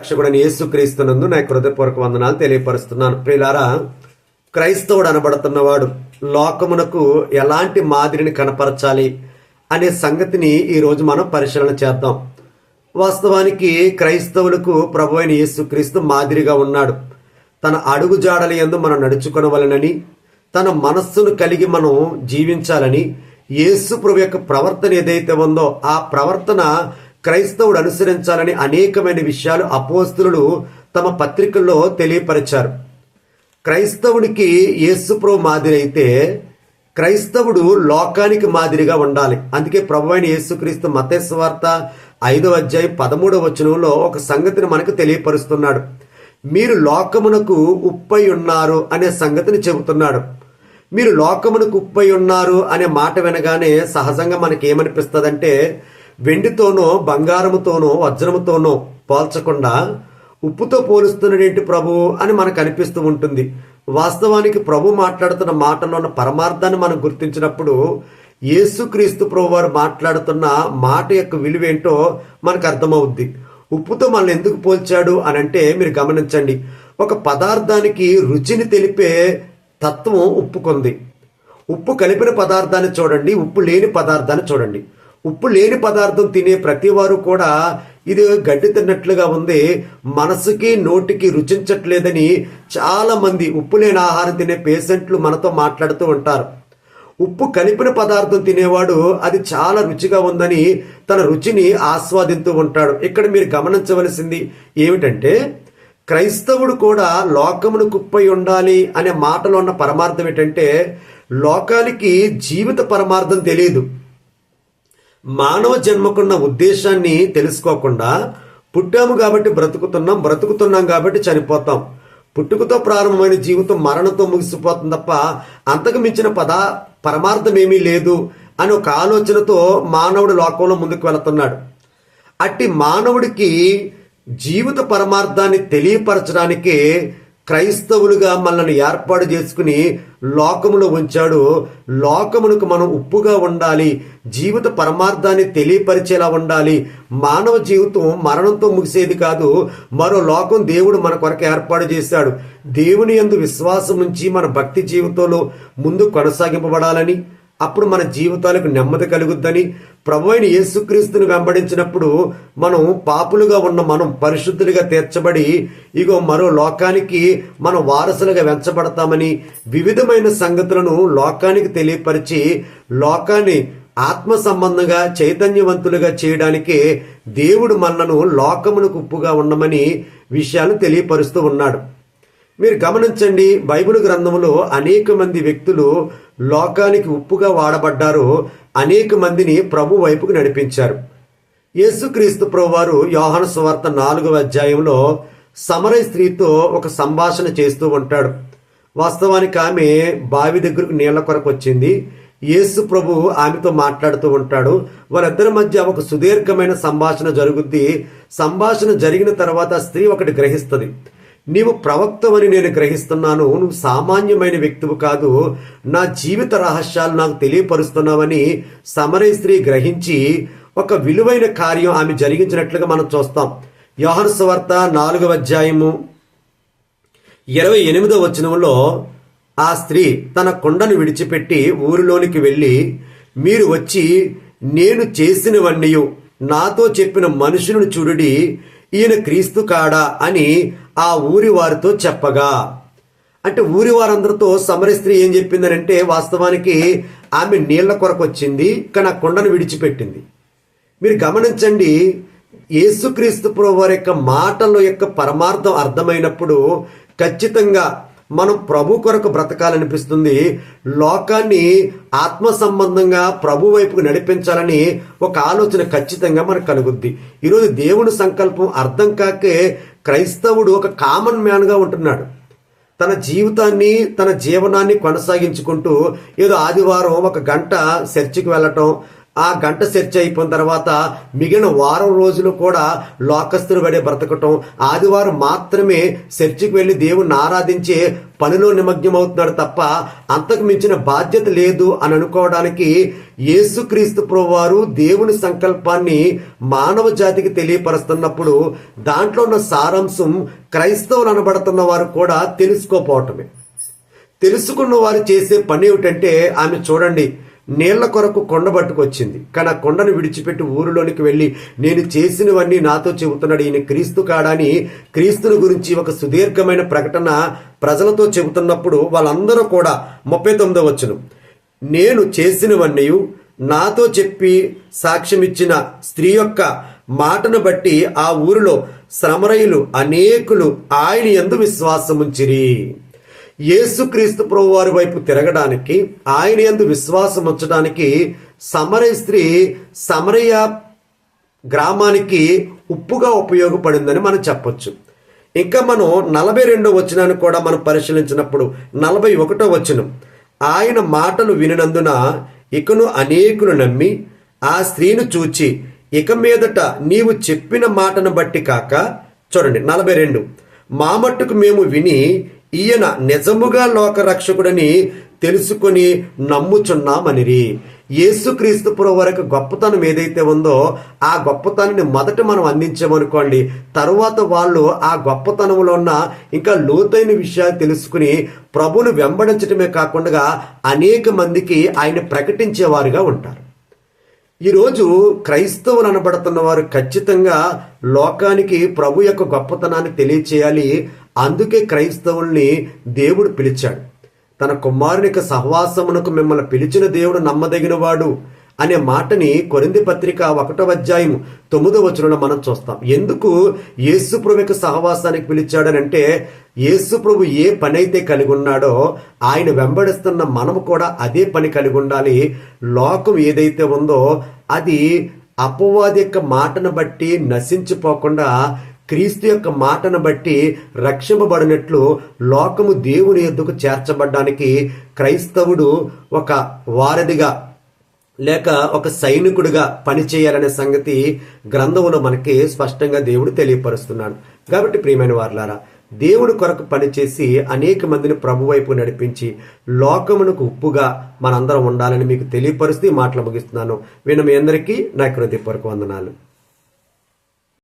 రక్షకుడని యేసుక్రీస్తునందు నా హృదయపూర్వక వందనాలు తెలియపరుస్తున్నాను. ప్రియులారా క్రైస్తవుడు అనబడుతున్నవాడు లోకమునకు ఎలాంటి మాదిరిని కనపరచాలి అనే సంగతిని ఈ రోజు మనం పరిశీలన చేద్దాం. వాస్తవానికి క్రైస్తవులకు ప్రభు అయిన యేసుక్రీస్తు మాదిరిగా ఉన్నాడు. తన అడుగు జాడల ఎందు మనం నడుచుకునవలనని తన మనస్సును కలిగి మనం జీవించాలని యేసు ప్రభు యొక్క ప్రవర్తన ఏదైతే ఉందో ఆ ప్రవర్తన క్రైస్తవుడు అనుసరించాలని అనేకమైన విషయాలు అపోస్తులు తమ పత్రికల్లో తెలియపరిచారు. క్రైస్తవునికి యేసుప్రభు మాదిరి అయితే క్రైస్తవుడు లోకానికి మాదిరిగా ఉండాలి. అందుకే ప్రభు అయిన యేసుక్రీస్తు మతేశ్వార్త ఐదవ అధ్యాయం పదమూడవ వచనంలో ఒక సంగతిని మనకు తెలియపరుస్తున్నాడు. మీరు లోకమునకు ఉప్పై ఉన్నారు అనే సంగతిని చెబుతున్నాడు. మీరు లోకమునకు ఉప్పై ఉన్నారు అనే మాట వినగానే సహజంగా మనకి ఏమనిపిస్తుందంటే వెండితోనో బంగారముతోనో వజ్రముతోనో పోల్చకుండా ఉప్పుతో పోలుస్తున్నాడేంటి ప్రభు అని మనకు అనిపిస్తూ ఉంటుంది. వాస్తవానికి ప్రభు మాట్లాడుతున్న మాటలో ఉన్న పరమార్థాన్ని మనం గుర్తించినప్పుడు యేసుక్రీస్తు ప్రభు వారు మాట్లాడుతున్న మాట యొక్క విలువేంటో మనకు అర్థమవుద్ది. ఉప్పుతో మనల్ని ఎందుకు పోల్చాడు అని అంటే మీరు గమనించండి. ఒక పదార్థానికి రుచిని తెలిపే తత్వం ఉప్పుకుంది. ఉప్పు కలిపిన పదార్థాన్ని చూడండి ఉప్పు లేని పదార్థాన్ని చూడండి. ఉప్పు లేని పదార్థం తినే ప్రతి వారు కూడా ఇది గడ్డి తిన్నట్లుగా ఉంది. మనసుకి నోటికి రుచించట్లేదని చాలా మంది ఉప్పు లేని ఆహారం తినే పేషెంట్లు మనతో మాట్లాడుతూ ఉంటారు. ఉప్పు కలిపిన పదార్థం తినేవాడు అది చాలా రుచిగా ఉందని తన రుచిని ఆస్వాదిస్తూ ఉంటాడు. ఇక్కడ మీరు గమనించవలసింది ఏమిటంటే క్రైస్తవుడు కూడా లోకమును కుప్పై ఉండాలి అనే మాటలో ఉన్న పరమార్థం ఏంటంటే లోకానికి జీవిత పరమార్థం తెలియదు. మానవ జన్మకున్న ఉద్దేశాన్ని తెలుసుకోకుండా పుట్టాము కాబట్టి బ్రతుకుతున్నాం బ్రతుకుతున్నాం కాబట్టి చనిపోతాం. పుట్టుకతో ప్రారంభమైన జీవితం మరణంతో ముగిసిపోతుంది తప్ప అంతకు మించిన పద పరమార్థం ఏమీ లేదు అని ఒక ఆలోచనతో మానవుడు లోకంలో ముందుకు వెళుతున్నాడు. అట్టి మానవుడికి జీవిత పరమార్థాన్ని తెలియపరచడానికి క్రైస్తవులుగా మనల్ని ఏర్పాటు చేసుకుని లోకములో ఉంచాడు. లోకమునకు మనం ఉప్పుగా ఉండాలి. జీవిత పరమార్థాన్ని తెలియపరిచేలా ఉండాలి. మానవ జీవితం మరణంతో ముగిసేది కాదు. మరో లోకం దేవుడు మన కొరకు ఏర్పాటు చేశాడు. దేవుని యందు విశ్వాసం ఉంచి మన భక్తి జీవితంలో ముందు కొనసాగింపబడాలని అప్పుడు మన జీవితాలకు నెమ్మది కలుగుద్దని ప్రభు అయిన యేసుక్రీస్తుని వెంబడించినప్పుడు మనం పాపులుగా ఉన్న మనం పరిశుద్ధులుగా తీర్చబడి ఇగో మరో లోకానికి మన వారసులుగా వెంచబడతామని వివిధమైన సంగతులను లోకానికి తెలియపరిచి లోకాన్ని ఆత్మ సంబంధంగా చైతన్యవంతులుగా చేయడానికి దేవుడు మనలను లోకమునకు ఉప్పుగా ఉండమని విషయాలు తెలియపరుస్తూ ఉన్నాడు. మీరు గమనించండి బైబిల్ గ్రంథంలో అనేక మంది వ్యక్తులు లోకానికి ఉప్పుగా వాడబడ్డారు. అనేక మందిని ప్రభు వైపుకు నడిపించారు. యేసుక్రీస్తు ప్రభు వారు సువార్త నాలుగవ అధ్యాయంలో సమరయ స్త్రీతో ఒక సంభాషణ చేస్తూ ఉంటాడు. వాస్తవానికి ఆమె బావి దగ్గరకు నీళ్ళ కొరకు వచ్చింది. యేసు ప్రభు ఆమెతో మాట్లాడుతూ ఉంటాడు. వారిద్దరి మధ్య ఒక సుదీర్ఘమైన సంభాషణ జరుగుద్ది. సంభాషణ జరిగిన తర్వాత స్త్రీ ఒకటి గ్రహిస్తుంది. నీవు ప్రవక్తవని నేను గ్రహిస్తున్నాను. నువ్వు సామాన్యమైన వ్యక్తివు కాదు. నా జీవిత రహస్యాలు నాకు తెలియపరుస్తున్నావని సమరయ స్త్రీ గ్రహించి ఒక విలువైన కార్యం ఆమె జరిగించినట్లుగా మనం చూస్తాం. యోహన సువార్త నాలుగవ అధ్యాయము ఇరవై ఎనిమిదవ వచనంలో ఆ స్త్రీ తన కొండను విడిచిపెట్టి ఊరిలోనికి వెళ్ళి మీరు వచ్చి నేను చేసినవన్నీ నాతో చెప్పిన మనుషులను చూడుడి ఈయన క్రీస్తు కాడా అని ఆ ఊరి వారితో చెప్పగా. అంటే ఊరి వారందరితో సమర స్త్రీ ఏం చెప్పిందనంటే వాస్తవానికి ఆమె నీళ్ళ కొరకు వచ్చింది కానీ ఆ కొండను విడిచిపెట్టింది. మీరు గమనించండి యేసుక్రీస్తు ప్రభు వారి యొక్క మాటల యొక్క పరమార్థం అర్థమైనప్పుడు ఖచ్చితంగా మనం ప్రభు కొరకు బ్రతకాలనిపిస్తుంది. లోకాన్ని ఆత్మ సంబంధంగా ప్రభు వైపుకు నడిపించాలని ఒక ఆలోచన ఖచ్చితంగా మనకు కలుగుద్ది. ఈరోజు దేవుని సంకల్పం అర్థం కాకే క్రైస్తవుడు ఒక కామన్ మ్యాన్గా ఉంటున్నాడు. తన జీవితాన్ని తన జీవనాన్ని కొనసాగించుకుంటూ ఏదో ఆదివారం ఒక గంట చర్చికి వెళ్ళటం ఆ గంట చర్చ అయిపోయిన తర్వాత మిగిలిన వారం రోజులు కూడా లోకస్తులు పడే బ్రతకటం. ఆదివారం మాత్రమే చర్చికి వెళ్ళి దేవుణ్ణి ఆరాధించే పనిలో నిమగ్నమవుతున్నాడు తప్ప అంతకు మించిన బాధ్యత లేదు అని అనుకోవడానికి యేసుక్రీస్తు ప్రభువారు దేవుని సంకల్పాన్ని మానవ జాతికి తెలియపరుస్తున్నప్పుడు దాంట్లో ఉన్న సారాంశం క్రైస్తవులు అనబడుతున్న వారు కూడా తెలుసుకోపోవటమే. తెలుసుకున్న వారు చేసే పని ఏమిటంటే ఆమె చూడండి నీళ్ళ కొరకు కొండ పట్టుకొచ్చింది. కానీ ఆ కొండను విడిచిపెట్టి ఊరిలోనికి వెళ్ళి నేను చేసినవన్నీ నాతో చెబుతున్నాడు ఈయన క్రీస్తు కాడని క్రీస్తుని గురించి ఒక సుదీర్ఘమైన ప్రకటన ప్రజలతో చెబుతున్నప్పుడు వాళ్ళందరూ కూడా ముప్పై తొమ్మిదో వచ్చును నేను చేసినవన్నీ నాతో చెప్పి సాక్ష్యమిచ్చిన స్త్రీ యొక్క మాటను బట్టి ఆ ఊరిలో శ్రమరయులు అనేకులు ఆయన ఎందు విశ్వాసముంచిరి. యేసుక్రీస్తు ప్రభు వారి వైపు తిరగడానికి ఆయన ఎందు విశ్వాసం ఉంచడానికి సమరయ స్త్రీ సమరయ గ్రామానికి ఉప్పుగా ఉపయోగపడిందని మనం చెప్పొచ్చు. ఇంకా మనం నలభై రెండో వచనాన్ని కూడా మనం పరిశీలించినప్పుడు నలభై ఒకటో వచనం. ఆయన మాటలు వినినందున ఇకను అనేకులు నమ్మి ఆ స్త్రీని చూచి ఇక మీదట నీవు చెప్పిన మాటను బట్టి కాక చూడండి నలభై రెండు. మా మట్టుకు మేము విని ఈయన నిజముగా లోకరక్షకుడని తెలుసుకొని నమ్ముచున్నామనిరి. యేసుక్రీస్తు పుర వరకు గొప్పతనం ఏదైతే ఉందో ఆ గొప్పతనాన్ని మొదట మనం అందించామనుకోండి తరువాత వాళ్ళు ఆ గొప్పతనంలో ఉన్న ఇంకా లోతైన విషయాలు తెలుసుకుని ప్రభును వెంబడించడమే కాకుండా అనేక మందికి ఆయన ప్రకటించేవారుగా ఉంటారు. ఈరోజు క్రైస్తవులు అనబడుతున్న వారు ఖచ్చితంగా లోకానికి ప్రభు యొక్క గొప్పతనాన్ని తెలియచేయాలి అందుకే క్రైస్తవుల్ని దేవుడు పిలిచాడు. తన కుమారునిక సహవాసమునకు మిమ్మల్ని పిలిచిన దేవుడు నమ్మదగినవాడు అనే మాటని కొరింది పత్రిక ఒకటో అధ్యాయం తొమ్మిదో వచనంలో మనం చూస్తాం. ఎందుకు యేసు ప్రభుకి సహవాసానికి పిలిచాడనంటే యేసుప్రభు ఏ పని అయితే కలిగి ఉన్నాడో ఆయన వెంబడిస్తున్న మనము కూడా అదే పని కలిగి ఉండాలి. లోకం ఏదైతే ఉందో అది అపవాది యొక్క మాటను బట్టి నశించిపోకుండా క్రీస్తు యొక్క మాటను బట్టి రక్షింపబడినట్లు లోకము దేవుని ఎద్దుకు చేర్చబడ్డానికి క్రైస్తవుడు ఒక వారధిగా లేక ఒక సైనికుడిగా పనిచేయాలనే సంగతి గ్రంథమును మనకి స్పష్టంగా దేవుడు తెలియపరుస్తున్నాడు. కాబట్టి ప్రియమైన వారులారా దేవుడు కొరకు పనిచేసి అనేక మందిని ప్రభు వైపు నడిపించి లోకమునకు ఉప్పుగా మనందరం ఉండాలని మీకు తెలియపరుస్తూ మాటలు ముగిస్తున్నాను. విన్న మీ అందరికీ నా హృదయపూర్వక వందనాలు.